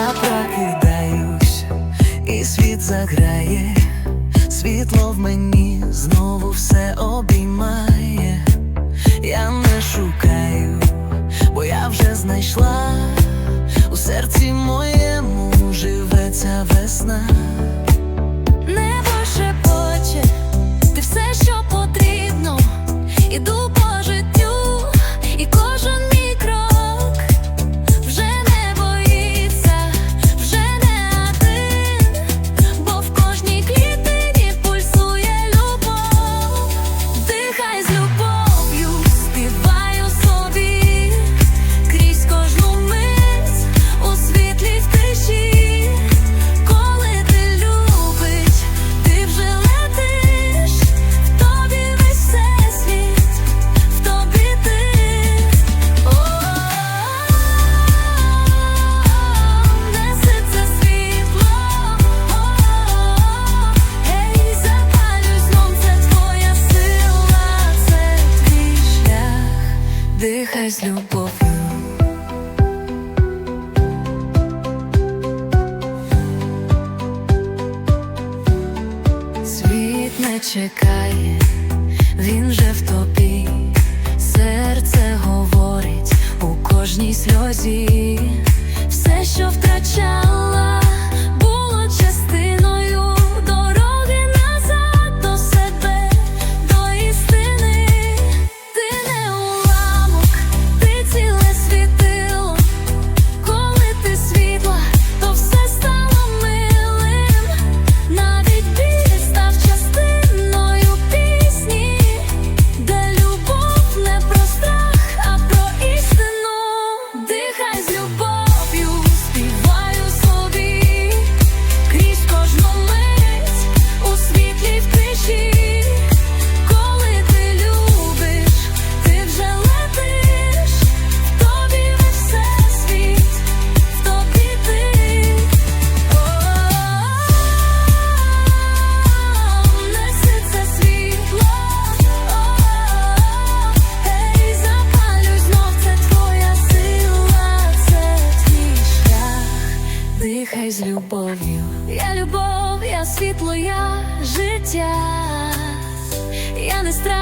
Я прокидаюсь, і світ заграє, світло в мені знову все обіймає, я не шукаю, бо я вже знайшла. У серці моєму живеться весна. дихай з любов'ю. Світ не чекає, він же в тобі. й з любов'ю. Я любов, я світло, я життя, я не страх.